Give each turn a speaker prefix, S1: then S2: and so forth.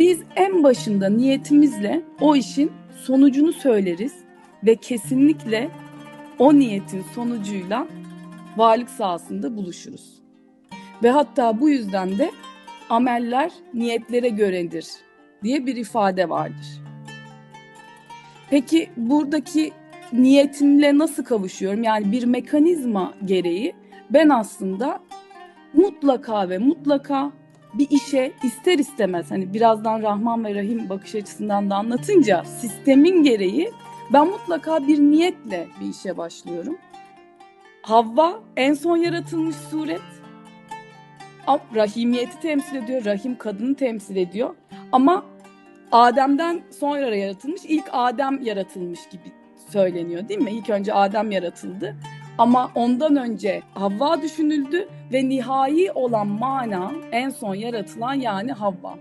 S1: Biz en başında niyetimizle o işin sonucunu söyleriz ve kesinlikle o niyetin sonucuyla varlık sahasında buluşuruz. Ve hatta bu yüzden de ameller niyetlere göredir diye bir ifade vardır. Peki buradaki niyetimle nasıl kavuşuyorum? Yani bir mekanizma gereği ben aslında mutlaka ve mutlaka bir işe ister istemez hani birazdan Rahman ve Rahim bakış açısından da anlatınca sistemin gereği ben mutlaka bir niyetle bir işe başlıyorum. Havva en son yaratılmış suret. Rahimiyeti temsil ediyor, rahim kadını temsil ediyor. Ama Adem'den sonra yaratılmış, ilk Adem yaratılmış gibi söyleniyor değil mi? İlk önce Adem yaratıldı. Ama ondan önce Havva düşünüldü ve nihai olan mana en son yaratılan yani Havva.